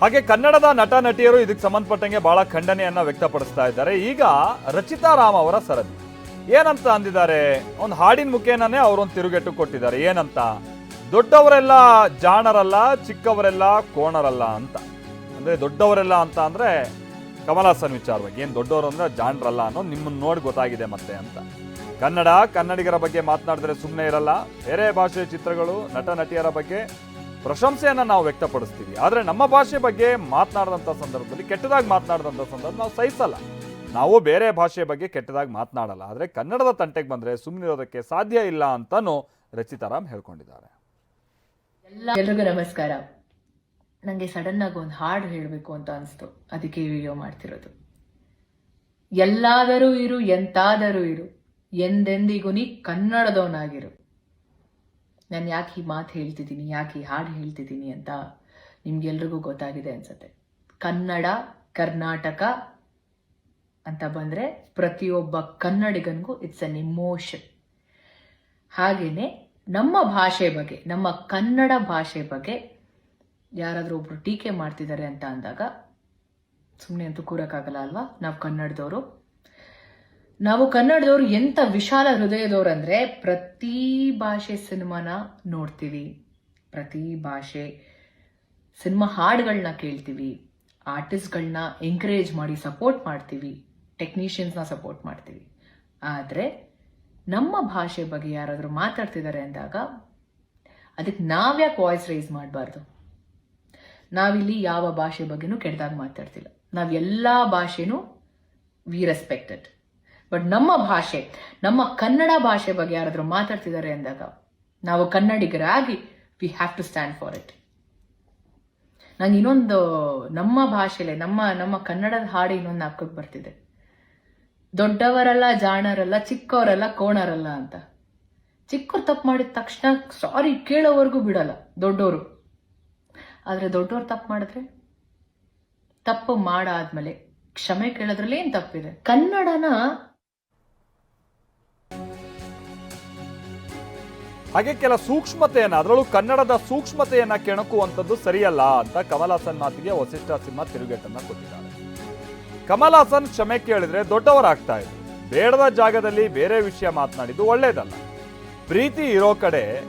ಹಾಗೆ ಕನ್ನಡದ ನಟ ನಟಿಯರು ಇದಕ್ಕೆ ಸಂಬಂಧಪಟ್ಟಂಗೆ ಬಹಳ ಖಂಡನೆಯನ್ನ ವ್ಯಕ್ತಪಡಿಸ್ತಾ ಇದ್ದಾರೆ. ಈಗ ರಚಿತಾ ರಾಮ್ ಅವರ ಸರದಿ. ಏನಂತ ಅಂದಿದ್ದಾರೆ? ಒಂದು ಹಾಡಿನ ಮುಖೇನನೇ ಅವರೊಂದು ತಿರುಗೇಟು ಕೊಟ್ಟಿದ್ದಾರೆ. ಏನಂತ? ದೊಡ್ಡವರೆಲ್ಲ ಜಾಣರಲ್ಲ, ಚಿಕ್ಕವರೆಲ್ಲ ಕೋಣರಲ್ಲ ಅಂತ. ಅಂದ್ರೆ ದೊಡ್ಡವರೆಲ್ಲ ಅಂತ ಅಂದ್ರೆ ಕಮಲ್ ವಿಚಾರವಾಗಿ ಏನು ದೊಡ್ಡವರು ಅಂದ್ರೆ ಜಾಣರಲ್ಲ ಅನ್ನೋ ನಿಮ್ಮನ್ನ ನೋಡಿ ಗೊತ್ತಾಗಿದೆ ಮತ್ತೆ ಅಂತ. ಕನ್ನಡ ಕನ್ನಡಿಗರ ಬಗ್ಗೆ ಮಾತನಾಡಿದ್ರೆ ಸುಮ್ಮನೆ ಇರಲ್ಲ. ಬೇರೆ ಭಾಷೆಯ ಚಿತ್ರಗಳು, ನಟ ನಟಿಯರ ಬಗ್ಗೆ ಪ್ರಶಂಸೆಯನ್ನ ನಾವು ವ್ಯಕ್ತಪಡಿಸ್ತೀವಿ. ಆದರೆ ನಮ್ಮ ಭಾಷೆ ಬಗ್ಗೆ ಮಾತನಾಡಿದಂಥ ಸಂದರ್ಭದಲ್ಲಿ, ಕೆಟ್ಟದಾಗಿ ಮಾತನಾಡಿದಂಥ ಸಂದರ್ಭ ನಾವು ಸಹಿಸಲ್ಲ. ನಾವು ಬೇರೆ ಭಾಷೆ ಬಗ್ಗೆ ಕೆಟ್ಟದಾಗಿ ಮಾತನಾಡಲ್ಲ. ಆದರೆ ಕನ್ನಡದ ತಂಟೆಗೆ ಬಂದರೆ ಸುಮ್ಮನಿರೋದಕ್ಕೆ ಸಾಧ್ಯ ಇಲ್ಲ ಅಂತನೂ ರಚಿತಾರಾಮ್ ಹೇಳ್ಕೊಂಡಿದ್ದಾರೆ. ಎಲ್ಲರಿಗೂ ನಮಸ್ಕಾರ. ನನಗೆ ಸಡನ್ ಆಗಿ ಒಂದು ಹಾಡು ಹೇಳಬೇಕು ಅಂತ ಅನಿಸ್ತು. ಅದಕ್ಕೆ ವಿಡಿಯೋ ಮಾಡ್ತಿರೋದು. ಎಲ್ಲಾದರೂ ಇರು, ಎಂತಾದರೂ ಇರು. ಎಂದೆಂದಿಗೂ ನೀ ಕನ್ನಡದವನಾಗಿರು. ನಾನು ಯಾಕೆ ಈ ಮಾತು ಹೇಳ್ತಿದ್ದೀನಿ, ಯಾಕೆ ಈ ಹಾಡು ಹೇಳ್ತಿದ್ದೀನಿ ಅಂತ ನಿಮ್ಗೆಲ್ರಿಗೂ ಗೊತ್ತಾಗಿದೆ ಅನ್ಸುತ್ತೆ. ಕನ್ನಡ, ಕರ್ನಾಟಕ ಅಂತ ಬಂದರೆ ಪ್ರತಿಯೊಬ್ಬ ಕನ್ನಡಿಗನಿಗೂ ಇಟ್ಸ್ ಅನ್ ಇಮೋಷನ್ ಹಾಗೇನೆ ನಮ್ಮ ಭಾಷೆ ಬಗ್ಗೆ, ನಮ್ಮ ಕನ್ನಡ ಭಾಷೆ ಬಗ್ಗೆ ಯಾರಾದರೂ ಒಬ್ರು ಟೀಕೆ ಮಾಡ್ತಿದ್ದಾರೆ ಅಂತ ಅಂದಾಗ ಸುಮ್ಮನೆ ಅಂತೂ ಕೂರಕ್ಕಾಗಲ್ಲ ಅಲ್ವಾ? ನಾವು ಕನ್ನಡದವರು. ನಾವು ಕನ್ನಡದವರು ಎಂಥ ವಿಶಾಲ ಹೃದಯದವ್ರು ಅಂದರೆ ಪ್ರತಿ ಭಾಷೆ ಸಿನಿಮಾನ ನೋಡ್ತೀವಿ. ಪ್ರತಿ ಭಾಷೆ ಸಿನಿಮಾ ಹಾಡುಗಳನ್ನ ಕೇಳ್ತೀವಿ. ಆರ್ಟಿಸ್ಟ್ಗಳನ್ನ ಎಂಕರೇಜ್ ಮಾಡಿ ಸಪೋರ್ಟ್ ಮಾಡ್ತೀವಿ. ಟೆಕ್ನಿಷಿಯನ್ಸ್ನ ಸಪೋರ್ಟ್ ಮಾಡ್ತೀವಿ. ಆದರೆ ನಮ್ಮ ಭಾಷೆ ಬಗ್ಗೆ ಯಾರಾದರೂ ಮಾತಾಡ್ತಿದ್ದಾರೆ ಅಂದಾಗ ಅದಕ್ಕೆ ನಾವ್ಯಾಕೆ ವಾಯ್ಸ್ ರೈಸ್ ಮಾಡಬಾರ್ದು. ನಾವಿಲ್ಲಿ ಯಾವ ಭಾಷೆ ಬಗ್ಗೆನೂ ಕೆಟ್ಟದಾಗ ಮಾತಾಡ್ತಿಲ್ಲ. ನಾವು ಎಲ್ಲ ಭಾಷೆನೂ ವಿ ರೆಸ್ಪೆಕ್ಟೆಡ್ ಬಟ್ ನಮ್ಮ ಭಾಷೆ, ನಮ್ಮ ಕನ್ನಡ ಭಾಷೆ ಬಗ್ಗೆ ಯಾರಾದರೂ ಮಾತಾಡ್ತಿದ್ದಾರೆ ಅಂದಾಗ, ನಾವು ಕನ್ನಡಿಗರಾಗಿ we have to stand for it ನಂಗೆ ಇನ್ನೊಂದು ನಮ್ಮ ಭಾಷೆಲೆ, ನಮ್ಮ ನಮ್ಮ ಕನ್ನಡದ ಹಾಡು ಇನ್ನೊಂದು ನಾಲ್ಕಕ್ಕೆ ಬರ್ತಿದೆ. ದೊಡ್ಡವರಲ್ಲ, ಜಾಣರಲ್ಲ, ಚಿಕ್ಕವರಲ್ಲ, ಕೋಣರಲ್ಲ ಅಂತ. ಚಿಕ್ಕವ್ರು ತಪ್ಪು ಮಾಡಿದ ತಕ್ಷಣ ಸಾರಿ ಕೇಳೋವರೆಗೂ ಬಿಡಲ್ಲ ದೊಡ್ಡವರು ಆದರೆ ದೊಡ್ಡವರು ತಪ್ಪು ಮಾಡಿದ್ರೆ? ತಪ್ಪು ಮಾಡಾದ್ಮೇಲೆ ಕ್ಷಮೆ ಕೇಳೋದ್ರಲ್ಲಿ ಏನ್ ತಪ್ಪಿದೆ? ಕನ್ನಡನ ಹಾಗೆ ಕೆಲ ಸೂಕ್ಷ್ಮತೆಯನ್ನ, ಅದರಲ್ಲೂ ಕನ್ನಡದ ಸೂಕ್ಷ್ಮತೆಯನ್ನ ಕೆಣಕುವಂಥದ್ದು ಸರಿಯಲ್ಲ ಅಂತ ಕಮಲ್ ಹಾಸನ್ ಮಾತಿಗೆ ವಸಿಷ್ಠ ಸಿಂಹ ತಿರುಗೇಟನ್ನ ಕೊಟ್ಟಿದ್ದಾರೆ. ಕಮಲ್ ಹಾಸನ್ ಕ್ಷಮೆ ಕೇಳಿದ್ರೆ ದೊಡ್ಡವರಾಗ್ತಾ ಇದ್ರು. ಬೇಡದ ಜಾಗದಲ್ಲಿ ಬೇರೆ ವಿಷಯ ಮಾತನಾಡಿದ್ದು ಒಳ್ಳೇದಲ್ಲ. ಪ್ರೀತಿ ಇರೋ ಕಡೆ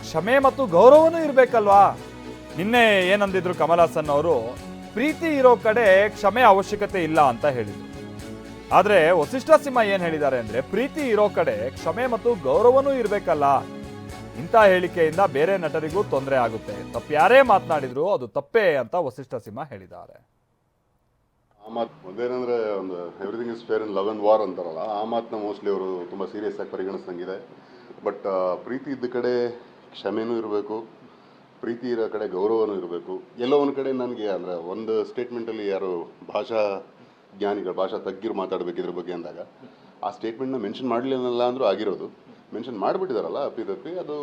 ಕ್ಷಮೆ ಮತ್ತು ಗೌರವನೂ ಇರಬೇಕಲ್ವಾ? ನಿನ್ನೆ ಏನಂದಿದ್ರು ಕಮಲ್ ಹಾಸನ್ ಅವರು, ಪ್ರೀತಿ ಇರೋ ಕಡೆ ಕ್ಷಮೆ ಅವಶ್ಯಕತೆ ಇಲ್ಲ ಅಂತ ಹೇಳಿದ್ರು. ಆದ್ರೆ ವಸಿಷ್ಠ ಸಿಂಹ ಏನ್ ಹೇಳಿದ್ದಾರೆ ಅಂದ್ರೆ, ಪ್ರೀತಿ ಇರೋ ಕಡೆ ಕ್ಷಮೆ ಮತ್ತು ಗೌರವನೂ ಇರಬೇಕಲ್ಲ. ಇಂಥ ಹೇಳಿಕೆಯಿಂದ ಬೇರೆ ನಟರಿಗೂ ತೊಂದರೆ ಆಗುತ್ತೆ. ತಪ್ಪು ಯಾರೇ ಮಾತನಾಡಿದ್ರು ಅದು ತಪ್ಪೇ ಅಂತ ವಸಿಷ್ಠ ಸಿಂಹ ಹೇಳಿದ್ದಾರೆ. ಆ ಮಾತು ಒಂದೇನಂದ್ರೆ ಒಂದು everything is fair in love and war ಅಂತಾರಲ್ಲ, ಆ ಮಾತನ್ನ ಮೋಸ್ಟ್ಲಿ ಅವರು ತುಂಬ ಸೀರಿಯಸ್ ಆಗಿ ಪರಿಗಣಿಸ್ದಂಗಿದೆ. ಬಟ್ ಪ್ರೀತಿ ಇದ್ದ ಕಡೆ ಕ್ಷಮೆನೂ ಇರಬೇಕು, ಪ್ರೀತಿ ಇರೋ ಕಡೆ ಗೌರವನೂ ಇರಬೇಕು. ಎಲ್ಲೋ ಒಂದು ಕಡೆ ನನಗೆ ಅಂದರೆ ಒಂದು ಸ್ಟೇಟ್ಮೆಂಟಲ್ಲಿ ಯಾರು ಭಾಷಾ ಜ್ಞಾನಿಗಳು, ಭಾಷಾ ತಜ್ಞರು ಮಾತಾಡಬೇಕಿದ್ರ ಬಗ್ಗೆ ಅಂದಾಗ, ಆ ಸ್ಟೇಟ್ಮೆಂಟ್ನ ಮೆನ್ಷನ್ ಮಾಡಲಿಲ್ಲ ಅಂದರೂ ಆಗಿರೋದು. ಮೆನ್ಷನ್ ಮಾಡಿಬಿಟ್ಟಿದಾರಲ್ಲ ಅಪ್ಪಿದಪ್ಪಿ ಅದು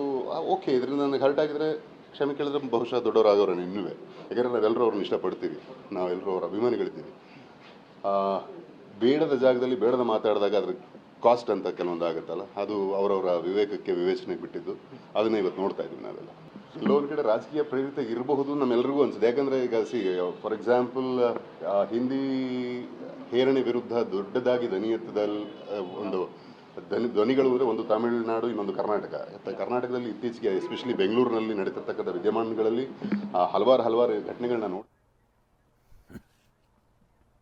ಓಕೆ ಇದರಿಂದ ನನಗೆ ಹರ್ಟ್ ಆಗಿದ್ರೆ ಕ್ಷಮೆ ಕೇಳಿದ್ರೆ ಬಹುಶಃ ದೊಡ್ಡವರು ಆಗೋರು ಇನ್ನೂ ಯಾಕಂದರೆ ನಾವೆಲ್ಲರೂ ಅವ್ರನ್ನ ಇಷ್ಟಪಡ್ತೀವಿ. ನಾವೆಲ್ಲರೂ ಅವರ ಅಭಿಮಾನಿಗಳಿದ್ದೀವಿ. ಬೇಡದ ಜಾಗದಲ್ಲಿ ಬೇಡದ ಮಾತಾಡಿದಾಗ ಅದ್ರ ಕಾಸ್ಟ್ ಅಂತ ಕೆಲವೊಂದು ಆಗುತ್ತಲ್ಲ ಅದು ಅವರವರ ವಿವೇಕಕ್ಕೆ ವಿವೇಚನೆ ಬಿಟ್ಟಿದ್ದು. ಅದನ್ನ ಇವತ್ತು ನೋಡ್ತಾ ಇದ್ದೀವಿ ನಾವೆಲ್ಲ. ಕೆಲವೊಂದು ಕಡೆ ರಾಜಕೀಯ ಪ್ರೇರಿತ ಇರಬಹುದು ನಮ್ಮೆಲ್ಲರಿಗೂ ಅನ್ಸುತ್ತೆ. ಯಾಕಂದ್ರೆ ಈಗ ಸಿ ಫಾರ್ ಎಕ್ಸಾಂಪಲ್ ಹಿಂದಿ ಹೇರಣೆ ವಿರುದ್ಧ ದೊಡ್ಡದಾಗಿ ದನಿಯತ್ತದಲ್ಲಿ ಒಂದು ಧ್ವನಿ, ಧ್ವನಿಗಳು ಅಂದರೆ ಒಂದು ತಮಿಳುನಾಡು, ಇನ್ನೊಂದು ಕರ್ನಾಟಕ. ಕರ್ನಾಟಕದಲ್ಲಿ ಇತ್ತೀಚೆಗೆ ಎಸ್ಪೆಷಲಿ ಬೆಂಗಳೂರಿನಲ್ಲಿ ನಡೀತಿರ್ತಕ್ಕಂಥ ವಿದ್ಯಮಾನಗಳಲ್ಲಿ ಹಲವಾರು ಹಲವಾರು ಘಟನೆಗಳನ್ನ ನೋಡಿ